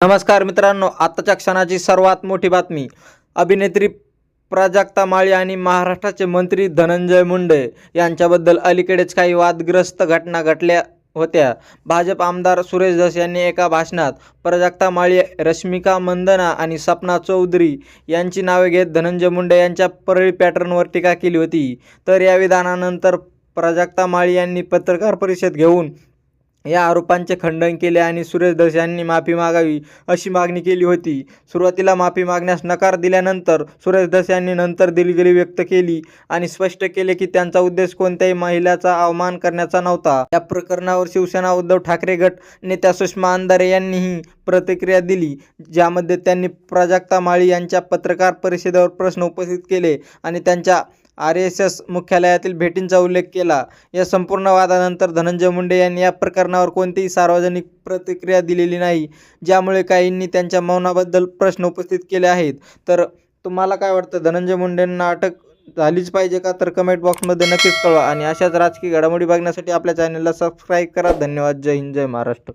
नमस्कार मित्रांनो आत्ताच्या क्षणाची सर्वात मोठी बातमी. अभिनेत्री प्राजक्ता माळी आणि महाराष्ट्राचे मंत्री धनंजय मुंडे यांच्याबद्दल अलीकडेच काही वादग्रस्त घटना घडल्या होत्या. भाजप आमदार सुरेश धस यांनी एका भाषणात प्राजक्ता माळी रश्मिका मंदना आणि सपना चौधरी यांची नावे घेत धनंजय मुंडे यांच्या परळी पॅटर्नवर टीका केली होती. तर या विधानानंतर प्राजक्ता माळी यांनी पत्रकार परिषद घेऊन या आरोपांचे खंडन केले आणि सुरेश धस यांनी माफी मागावी अशी मागणी केली होती. सुरुवातीला माफी मागण्यास नकार दिल्यानंतर सुरेश धस यांनी नंतर दिलगिरी व्यक्त केली आणि स्पष्ट केले की त्यांचा उद्देश कोणत्याही महिलाचा अवमान करण्याचा नव्हता. या प्रकरणावर शिवसेना उद्धव ठाकरे गट नेत्या सुषमा अंधारे यांनीही प्रतिक्रिया दिली ज्यामध्ये त्यांनी प्राजक्ता माळी यांच्या पत्रकार परिषदेवर प्रश्न उपस्थित केले आणि त्यांच्या आर एस एस मुख्यालयातील भेटींचा उल्लेख केला. या संपूर्ण वादानंतर धनंजय मुंडे यांनी या प्रकरणावर कोणतीही सार्वजनिक प्रतिक्रिया दिलेली नाही ज्यामुळे काहींनी त्यांच्या मौनाबद्दल प्रश्न उपस्थित केले आहेत. तर तुम्हाला काय वाटतं? धनंजय मुंडेंना अटक झालीच पाहिजे का? तर कमेंट बॉक्समध्ये नक्कीच कळवा. आणि अशाच राजकीय घडामोडी बघण्यासाठी आपल्या चॅनलला सबस्क्राईब करा. धन्यवाद. जय हिंद. जय महाराष्ट्र.